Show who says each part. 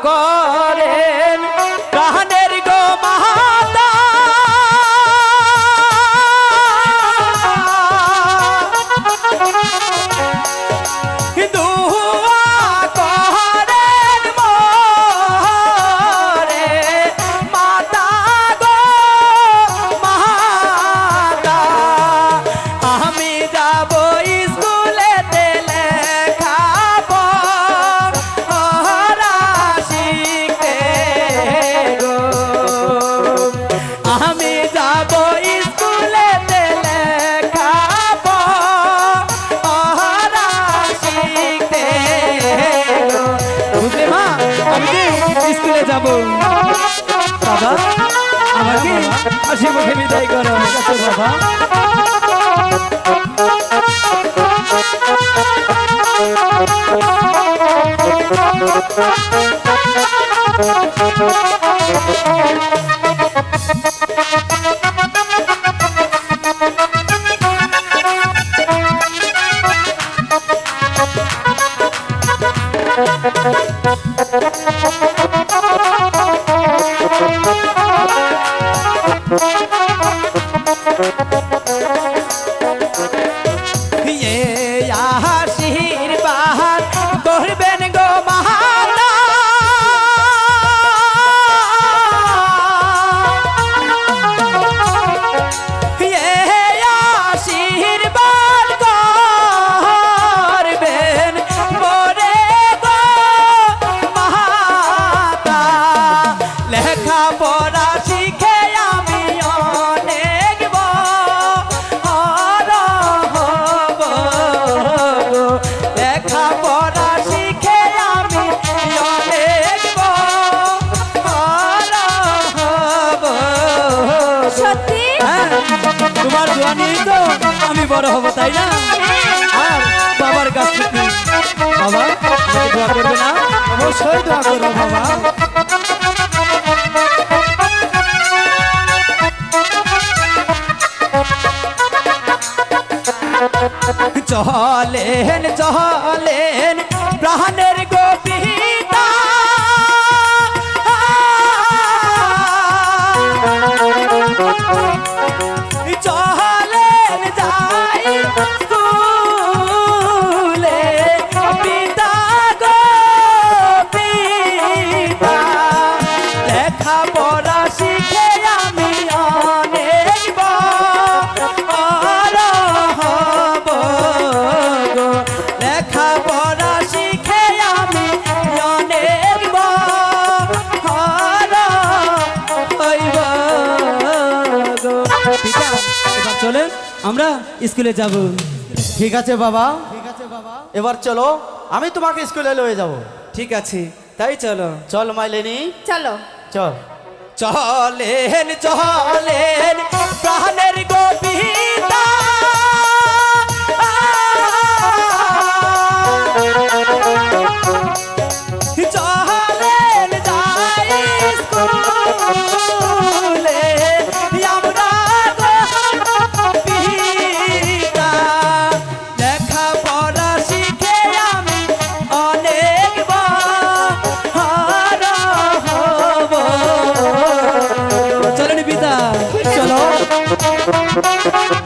Speaker 1: kok হাসি মুখে বিদায় করো বাবা। ইয়ে
Speaker 2: সত্যি
Speaker 1: হ্যাঁ, তোমার দোয়া তো আমি বড় হব তাই না? আর বাবার কাছ থেকে। বাবা দোয়া করবে না?
Speaker 3: অবশ্যই দোয়া বাবা।
Speaker 1: প্রাণের চলেন আমরা স্কুলে যাব। ঠিক আছে বাবা।
Speaker 3: ঠিক আছে বাবা। এবার চলো আমি তোমাকে স্কুলে লয়ে যাব।
Speaker 1: ঠিক আছে তাই চলো।
Speaker 3: চল মাইলেনি।
Speaker 2: চলো।
Speaker 3: চল।
Speaker 1: চলেন চলেন প্রাণে Thank you.